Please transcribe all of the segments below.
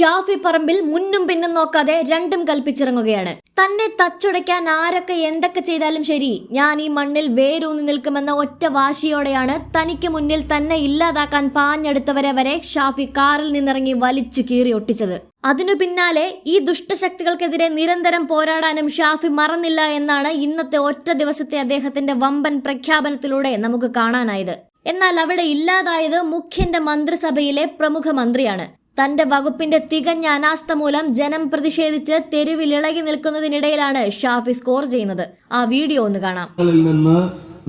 ഷാഫി പറമ്പിൽ മുന്നും പിന്നും നോക്കാതെ രണ്ടും കൽപ്പിച്ചിറങ്ങുകയാണ്. തന്നെ തച്ചുടയ്ക്കാൻ ആരൊക്കെ എന്തൊക്കെ ചെയ്താലും ശരി ഞാൻ ഈ മണ്ണിൽ വേരൂന്നി നിൽക്കുമെന്ന ഒറ്റ വാശിയോടെയാണ് തനിക്ക് മുന്നിൽ തന്നെ ഇല്ലാതാക്കാൻ പാഞ്ഞെടുത്തവരെ വരെ ഷാഫി കാറിൽ നിന്നിറങ്ങി വലിച്ചു കീറി ഒട്ടിച്ചത്. അതിനു പിന്നാലെ ഈ ദുഷ്ടശക്തികൾക്കെതിരെ നിരന്തരം പോരാടാനും ഷാഫി മറന്നില്ല എന്നാണ് ഇന്നത്തെ ഒറ്റ ദിവസത്തെ അദ്ദേഹത്തിന്റെ വമ്പൻ പ്രഖ്യാപനത്തിലൂടെ നമുക്ക് കാണാനായത്. എന്നാൽ അവിടെ ഇല്ലാതായത് മുഖ്യന്റെ മന്ത്രിസഭയിലെ പ്രമുഖ മന്ത്രിയാണ്. തന്റെ വകുപ്പിന്റെ തികഞ്ഞ അനാസ്ഥ മൂലം ജനം പ്രതിഷേധിച്ച് തെരുവിൽ ഇളകി നിൽക്കുന്നതിനിടയിലാണ് ഷാഫി സ്കോർ ചെയ്യുന്നത്. ആ വീഡിയോ ഒന്ന് കാണാം.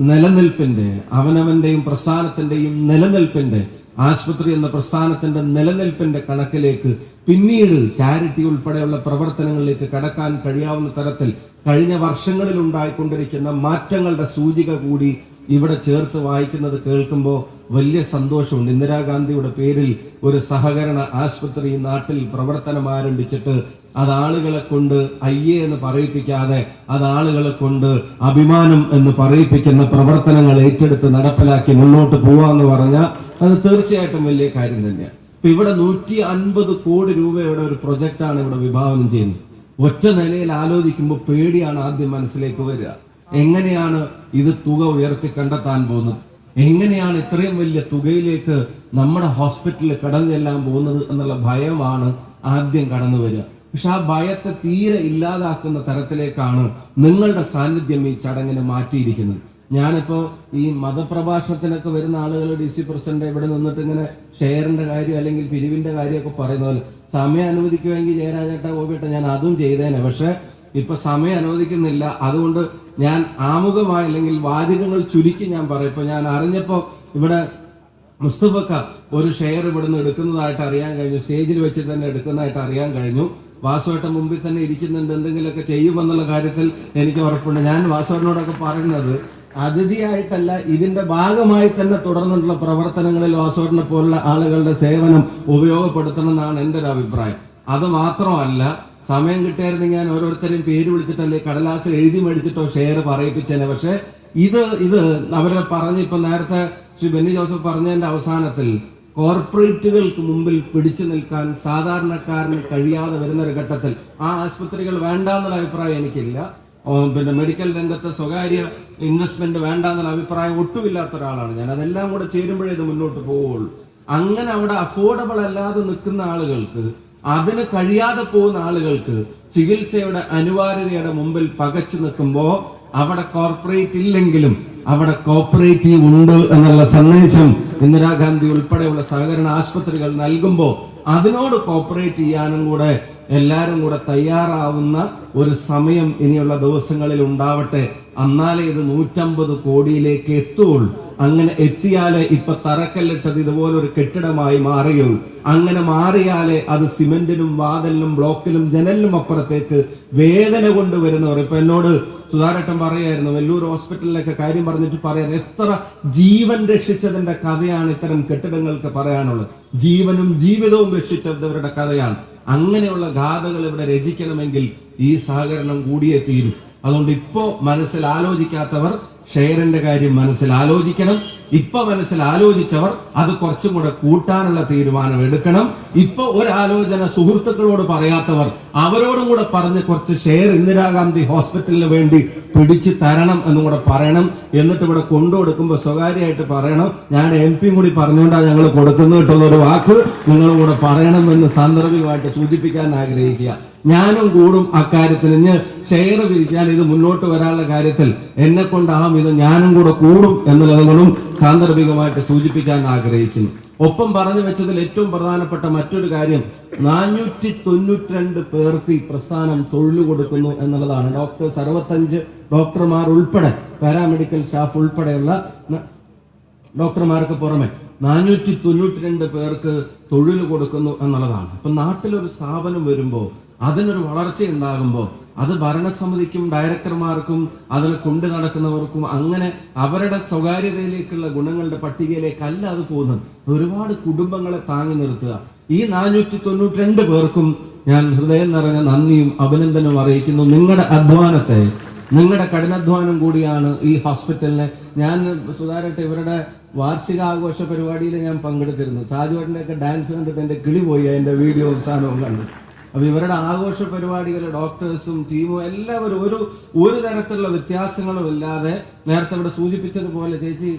നിലനിൽപ്പിന്റെ അവനവന്റെയും പ്രസ്ഥാനത്തിന്റെയും നിലനിൽപ്പിന്റെ ആശുപത്രി എന്ന പ്രസ്ഥാനത്തിന്റെ നിലനിൽപ്പിന്റെ കണക്കിലേക്ക് പിന്നീട് ചാരിറ്റി ഉൾപ്പെടെയുള്ള പ്രവർത്തനങ്ങളിലേക്ക് കടക്കാൻ കഴിയാവുന്ന തരത്തിൽ കഴിഞ്ഞ വർഷങ്ങളിൽ ഉണ്ടായിക്കൊണ്ടിരിക്കുന്ന മാറ്റങ്ങളുടെ സൂചിക കൂടി ഇവിടെ ചേർത്ത് വായിക്കുന്നത് കേൾക്കുമ്പോൾ വലിയ സന്തോഷമുണ്ട്. ഇന്ദിരാഗാന്ധിയുടെ പേരിൽ ഒരു സഹകരണ ആശുപത്രി നാട്ടിൽ പ്രവർത്തനം ആരംഭിച്ചിട്ട് അത് ആളുകളെ കൊണ്ട് അയ്യേ എന്ന് പറയിപ്പിക്കാതെ അത് ആളുകളെ കൊണ്ട് അഭിമാനം എന്ന് പറയിപ്പിക്കുന്ന പ്രവർത്തനങ്ങൾ ഏറ്റെടുത്ത് നടപ്പിലാക്കി മുന്നോട്ട് പോവാന്ന് പറഞ്ഞാൽ അത് തീർച്ചയായിട്ടും വലിയ കാര്യം തന്നെയാണ്. ഇപ്പൊ ഇവിടെ നൂറ്റി അൻപത് കോടി രൂപയുടെ ഒരു പ്രൊജക്റ്റാണ് ഇവിടെ വിഭാവനം ചെയ്യുന്നത്. ഒറ്റ നിലയിൽ ആലോചിക്കുമ്പോൾ പേടിയാണ് ആദ്യം മനസ്സിലേക്ക് വരിക. എങ്ങനെയാണ് ഇത് തുക ഉയർത്തി കണ്ടെത്താൻ പോകുന്നത്? എങ്ങനെയാണ് ഇത്രയും വലിയ തുകയിലേക്ക് നമ്മുടെ ഹോസ്പിറ്റലിൽ കടന്നു ചെല്ലാൻ പോകുന്നത് എന്നുള്ള ഭയമാണ് ആദ്യം കടന്നു വരിക. പക്ഷെ ആ ഭയത്തെ തീരെ ഇല്ലാതാക്കുന്ന തരത്തിലേക്കാണ് നിങ്ങളുടെ സാന്നിധ്യം ഈ ചടങ്ങിന് മാറ്റിയിരിക്കുന്നത്. ഞാനിപ്പോ ഈ മതപ്രഭാഷണത്തിനൊക്കെ വരുന്ന ആളുകൾ ഡി സി പ്രസിഡന്റ് ഇവിടെ നിന്നിട്ട് ഇങ്ങനെ ഷെയറിന്റെ കാര്യം അല്ലെങ്കിൽ പിരിവിന്റെ കാര്യമൊക്കെ പറയുന്ന പോലെ സമയം അനുവദിക്കുമെങ്കിൽ ജയരാജേട്ട ഗോപിയേട്ട ഞാൻ അതും ചെയ്തേനെ. പക്ഷെ ഇപ്പൊ സമയം അനുവദിക്കുന്നില്ല. അതുകൊണ്ട് ഞാൻ ആമുഖമായി അല്ലെങ്കിൽ വാചകങ്ങൾ ചുരുക്കി ഞാൻ പറയും. ഇപ്പൊ ഞാൻ അറിഞ്ഞപ്പോ ഇവിടെ മുസ്തഫക്ക ഒരു ഷെയർ ഇവിടുന്ന് എടുക്കുന്നതായിട്ട് അറിയാൻ കഴിഞ്ഞു. സ്റ്റേജിൽ വെച്ച് തന്നെ എടുക്കുന്നതായിട്ട് അറിയാൻ കഴിഞ്ഞു. വാസുവേട്ട മുമ്പിൽ തന്നെ ഇരിക്കുന്നുണ്ട്. എന്തെങ്കിലുമൊക്കെ ചെയ്യുമെന്നുള്ള കാര്യത്തിൽ എനിക്ക് ഉറപ്പുണ്ട്. ഞാൻ വാസുവേട്ടനോടൊക്കെ പറയുന്നത് അതിഥിയായിട്ടല്ല ഇതിന്റെ ഭാഗമായി തന്നെ തുടർന്നുള്ള പ്രവർത്തനങ്ങളിൽ വാസുവേട്ടനെ പോലുള്ള ആളുകളുടെ സേവനം ഉപയോഗപ്പെടുത്തണം എന്നാണ് എന്റെ ഒരു അഭിപ്രായം. അത് മാത്രമല്ല സമയം കിട്ടിയായിരുന്നെങ്കിൽ ഞാൻ ഓരോരുത്തരെയും പേര് വിളിച്ചിട്ടല്ലേ കടലാസിൽ എഴുതി മേടിച്ചിട്ടോ ഷെയർ പറയിപ്പിച്ചേനെ. പക്ഷെ ഇത് ഇത് അവരെ പറഞ്ഞ് ഇപ്പൊ നേരത്തെ ശ്രീ ബെന്നി ജോസഫ് പറഞ്ഞതിന്റെ അവസാനത്തിൽ കോർപ്പറേറ്റുകൾക്ക് മുമ്പിൽ പിടിച്ചു നിൽക്കാൻ സാധാരണക്കാരന് കഴിയാതെ വരുന്ന ഒരു ഘട്ടത്തിൽ ആ ആശുപത്രികൾ വേണ്ട എന്നുള്ള അഭിപ്രായം എനിക്കില്ല. പിന്നെ മെഡിക്കൽ രംഗത്ത് സ്വകാര്യ ഇൻവെസ്റ്റ്മെന്റ് വേണ്ട എന്നുള്ള അഭിപ്രായം ഒട്ടുമില്ലാത്ത ഒരാളാണ് ഞാൻ. അതെല്ലാം കൂടെ ചേരുമ്പോഴേ ഇത് മുന്നോട്ട് പോവുള്ളൂ. അങ്ങനെ അവിടെ അഫോർഡബിൾ അല്ലാതെ നിൽക്കുന്ന ആളുകൾക്ക് അതിന് കഴിയാതെ പോകുന്ന ആളുകൾക്ക് ചികിത്സയുടെ അനിവാര്യതയുടെ മുമ്പിൽ പകച്ചു നിൽക്കുമ്പോ അവിടെ കോർപ്പറേറ്റ് ഇല്ലെങ്കിലും അവിടെ കോപ്പറേറ്റീവ് ഉണ്ട് എന്നുള്ള സന്ദേശം ഇന്ദിരാഗാന്ധി ഉൾപ്പെടെയുള്ള സഹകരണ ആശുപത്രികൾ നൽകുമ്പോൾ അതിനോട് കോപ്പറേറ്റ് ചെയ്യാനും കൂടെ എല്ലാരും കൂടെ തയ്യാറാവുന്ന ഒരു സമയം ഇനിയുള്ള ദിവസങ്ങളിൽ ഉണ്ടാവട്ടെ. എന്നാലേ ഇത് നൂറ്റമ്പത് കോടിയിലേക്ക് എത്തുള്ളൂ. അങ്ങനെ എത്തിയാലേ ഇപ്പൊ തറക്കല്ലിട്ടത് ഇതുപോലെ ഒരു കെട്ടിടമായി മാറുകയുള്ളൂ അങ്ങനെ മാറിയാലേ അത് സിമെന്റിനും വാതലിനും ബ്ലോക്കിലും ജനലിനും അപ്പുറത്തേക്ക് വേദന കൊണ്ടുവരുന്നവർ ഇപ്പൊ എന്നോട് സുധാരട്ടൻ പറയായിരുന്നു വെല്ലൂർ ഹോസ്പിറ്റലിലൊക്കെ കാര്യം പറഞ്ഞിട്ട് പറയാൻ എത്ര ജീവൻ രക്ഷിച്ചതിന്റെ കഥയാണ് ഇത്തരം കെട്ടിടങ്ങൾക്ക് പറയാനുള്ളത്. ജീവനും ജീവിതവും രക്ഷിച്ചവരുടെ കഥയാണ്. അങ്ങനെയുള്ള ഗാഥകൾ ഇവിടെ രചിക്കണമെങ്കിൽ ഈ സഹകരണം കൂടിയേ തീരും. അതുകൊണ്ട് ഇപ്പോ മനസ്സിൽ ആലോചിക്കാത്തവർ ഷെയറിന്റെ കാര്യം മനസ്സിൽ ആലോചിക്കണം ഇപ്പൊ മനസ്സിൽ ആലോചിച്ചവർ അത് കുറച്ചും കൂടെ കൂട്ടാനുള്ള തീരുമാനം എടുക്കണം. ഇപ്പൊ ഒരാലോചന സുഹൃത്തുക്കളോട് പറയാത്തവർ അവരോടും കൂടെ പറഞ്ഞ് കുറച്ച് ഷെയർ ഇന്ദിരാഗാന്ധി ഹോസ്പിറ്റലിന് വേണ്ടി പിടിച്ചു തരണം എന്നും കൂടെ പറയണം. എന്നിട്ട് ഇവിടെ കൊണ്ടുകൊടുക്കുമ്പോൾ സ്വകാര്യമായിട്ട് പറയണം. ഞാൻ എം പിയും കൂടി പറഞ്ഞുകൊണ്ടാണ് ഞങ്ങൾ കൊടുക്കുന്നു കിട്ടുന്നൊരു വാക്ക്. നിങ്ങളും കൂടെ പറയണം എന്ന് സാന്ദർഭികമായിട്ട് സൂചിപ്പിക്കാൻ ആഗ്രഹിക്കുക. ഞാനും കൂടും അക്കാര്യത്തിൽ ഇഞ്ഞ് ഷെയർ പിരിക്കാൻ ഇത് മുന്നോട്ട് വരാനുള്ള കാര്യത്തിൽ എന്നെ കൊണ്ടാവും ഇത് ഞാനും കൂടെ കൂടും എന്നുള്ളതുകളും സാന്ദർഭികമായിട്ട് സൂചിപ്പിക്കാൻ ആഗ്രഹിക്കുന്നു. ഒപ്പം പറഞ്ഞു വെച്ചതിൽ ഏറ്റവും പ്രധാനപ്പെട്ട മറ്റൊരു കാര്യം നാനൂറ്റി തൊണ്ണൂറ്റിരണ്ട് പേർക്ക് ഈ പ്രസ്ഥാനം തൊഴിൽ കൊടുക്കുന്നു എന്നുള്ളതാണ്. ഡോക്ടർ അറുപത്തഞ്ച് ഡോക്ടർമാർ ഉൾപ്പെടെ പാരാമെഡിക്കൽ സ്റ്റാഫ് ഉൾപ്പെടെയുള്ള ഡോക്ടർമാർക്ക് പുറമെ നാനൂറ്റി തൊണ്ണൂറ്റി രണ്ട് പേർക്ക് തൊഴിൽ കൊടുക്കുന്നു എന്നുള്ളതാണ്. അപ്പൊ നാട്ടിലൊരു സ്ഥാപനം വരുമ്പോൾ അതിനൊരു വളർച്ച ഉണ്ടാകുമ്പോൾ അത് ഭരണസമിതിക്കും ഡയറക്ടർമാർക്കും അതിൽ കൊണ്ടു നടക്കുന്നവർക്കും അങ്ങനെ അവരുടെ സ്വകാര്യതയിലേക്കുള്ള ഗുണങ്ങളുടെ പട്ടികയിലേക്കല്ല അത് പോകുന്നത്. ഒരുപാട് കുടുംബങ്ങളെ താങ്ങി നിർത്തുക. ഈ നാനൂറ്റി തൊണ്ണൂറ്റി രണ്ട് പേർക്കും ഞാൻ ഹൃദയം നിറഞ്ഞ നന്ദിയും അഭിനന്ദനവും അറിയിക്കുന്നു. നിങ്ങളുടെ അധ്വാനത്തെ നിങ്ങളുടെ കഠിനാധ്വാനം കൂടിയാണ് ഈ ഹോസ്പിറ്റലിനെ ഞാൻ സുധാരട്ടെ ഇവരുടെ വാർഷികാഘോഷ പരിപാടിയിൽ ഞാൻ പങ്കെടുത്തിരുന്നു. സാജുവേട്ടന്റെ ഒക്കെ ഡാൻസ് കണ്ടിട്ട് എന്റെ കിളി പോയി അതിന്റെ വീഡിയോ സാധനവും കണ്ടു. അപ്പൊ ഇവരുടെ ആഘോഷ പരിപാടികൾ ഡോക്ടേഴ്സും ടീമും എല്ലാവരും ഒരു ഒരു തരത്തിലുള്ള വ്യത്യാസങ്ങളും ഇല്ലാതെ നേരത്തെ ഇവിടെ സൂചിപ്പിച്ചതുപോലെ ചേച്ചി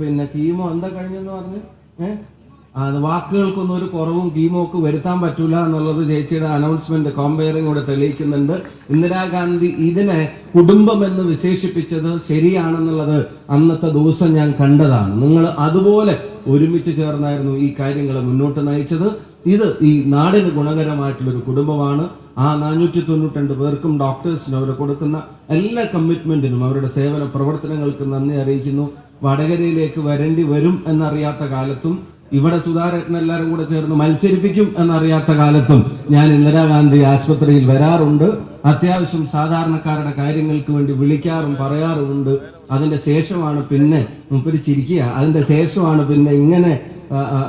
പിന്നെ കീമോ എന്താ കഴിഞ്ഞെന്ന് പറഞ്ഞു? ഏഹ് അത് വാക്കുകൾക്കൊന്നും ഒരു കുറവും കീമോ ഒക്കെ വരുത്താൻ പറ്റൂല എന്നുള്ളത് ചേച്ചിയുടെ അനൗൺസ്മെന്റ് കോമ്പയറിംഗ് കൂടെ തെളിയിക്കുന്നുണ്ട്. ഇന്ദിരാഗാന്ധി ഇതിനെ കുടുംബം എന്ന് വിശേഷിപ്പിച്ചത് ശരിയാണെന്നുള്ളത് അന്നത്തെ ദിവസം ഞാൻ കണ്ടതാണ്. നിങ്ങൾ അതുപോലെ ഒരുമിച്ച് ചേർന്നായിരുന്നു ഈ കാര്യങ്ങളെ മുന്നോട്ട് നയിച്ചത്. ഇത് ഈ നാടിന് ഗുണകരമായിട്ടുള്ള ഒരു കുടുംബമാണ്. ആ നാനൂറ്റി തൊണ്ണൂറ്റി പേർക്കും ഡോക്ടേഴ്സിനും അവർ കൊടുക്കുന്ന എല്ലാ കമ്മിറ്റ്മെന്റിനും അവരുടെ സേവന പ്രവർത്തനങ്ങൾക്കും നന്ദി അറിയിക്കുന്നു. വടകരയിലേക്ക് വരേണ്ടി വരും എന്നറിയാത്ത കാലത്തും ഇവിടെ സുധാരത്ന എല്ലാവരും കൂടെ ചേർന്ന് മത്സരിപ്പിക്കും എന്നറിയാത്ത കാലത്തും ഞാൻ ഇന്ദിരാഗാന്ധി ആശുപത്രിയിൽ വരാറുണ്ട്. അത്യാവശ്യം സാധാരണക്കാരുടെ കാര്യങ്ങൾക്ക് വേണ്ടി വിളിക്കാറും പറയാറുമുണ്ട്. അതിന്റെ ശേഷമാണ് പിന്നെ മുപ്പിരിച്ചിരിക്കുക. അതിന്റെ ശേഷമാണ് പിന്നെ ഇങ്ങനെ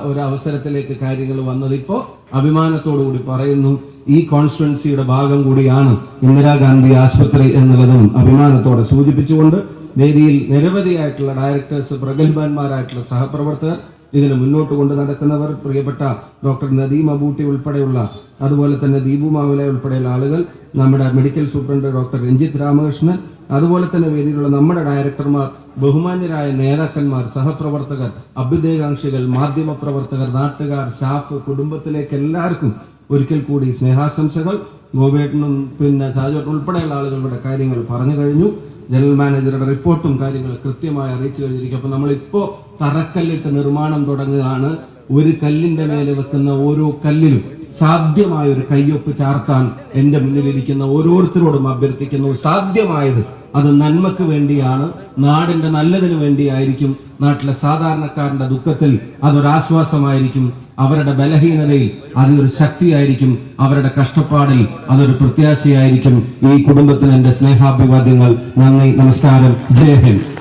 ഒരു അവസരത്തിലേക്ക് കാര്യങ്ങൾ വന്നത് ഇപ്പോ അഭിമാനത്തോടുകൂടി പറയുന്നു. ഈ കോൺസ്റ്റുവൻസിയുടെ ഭാഗം കൂടിയാണ് ഇന്ദിരാഗാന്ധി ആശുപത്രി എന്നുള്ളതും അഭിമാനത്തോടെ സൂചിപ്പിച്ചുകൊണ്ട് വേദിയിൽ നിരവധിയായിട്ടുള്ള ഡയറക്ടേഴ്സ് പ്രഗത്ഭന്മാരായിട്ടുള്ള സഹപ്രവർത്തകർ ഇതിന് മുന്നോട്ട് കൊണ്ട് നടക്കുന്നവർ പ്രിയപ്പെട്ട ഡോക്ടർ നദീം അബൂട്ടി ഉൾപ്പെടെയുള്ള അതുപോലെ തന്നെ ദീപു ഉൾപ്പെടെയുള്ള ആളുകൾ നമ്മുടെ medical superintendent doctor Ranjith Ramakrishnan അതുപോലെ തന്നെ വേദിയിലുള്ള നമ്മുടെ ഡയറക്ടർമാർ ബഹുമാന്യരായ നേതാക്കന്മാർ സഹപ്രവർത്തകർ അഭ്യുദയകാംക്ഷികൾ മാധ്യമ പ്രവർത്തകർ നാട്ടുകാർ സ്റ്റാഫ് കുടുംബത്തിലേക്ക് എല്ലാവർക്കും ഒരിക്കൽ കൂടി സ്നേഹാശംസകൾ. ഗോപേട്ടനും പിന്നെ സാജോട്ടും ഉൾപ്പെടെയുള്ള ആളുകളുടെ കാര്യങ്ങൾ പറഞ്ഞു കഴിഞ്ഞു. ജനറൽ മാനേജറുടെ റിപ്പോർട്ടും കാര്യങ്ങളും കൃത്യമായി അറിയിച്ചു കഴിഞ്ഞിരിക്കും. അപ്പൊ നമ്മളിപ്പോ തറക്കല്ലിട്ട് നിർമ്മാണം തുടങ്ങുകയാണ്. ഒരു കല്ലിന്റെ മേലെ വെക്കുന്ന ഓരോ കല്ലിലും സാധ്യമായ ഒരു കയ്യൊപ്പ് ചാർത്താൻ എന്റെ മുന്നിലിരിക്കുന്ന ഓരോരുത്തരോടും അഭ്യർത്ഥിക്കുന്നു. സാധ്യമായത് അത് നന്മക്ക് വേണ്ടിയാണ് നാടിന്റെ നല്ലതിന് വേണ്ടിയായിരിക്കും നാട്ടിലെ സാധാരണക്കാരന്റെ ദുഃഖത്തിൽ അതൊരാശ്വാസമായിരിക്കും അവരുടെ ബലഹീനതയിൽ അതൊരു ശക്തിയായിരിക്കും അവരുടെ കഷ്ടപ്പാടിൽ അതൊരു പ്രത്യാശയായിരിക്കും. ഈ കുടുംബത്തിന് എന്റെ സ്നേഹാഭിവാദ്യങ്ങൾ നന്ദി നമസ്കാരം. ജയ് ഹിന്ദ്.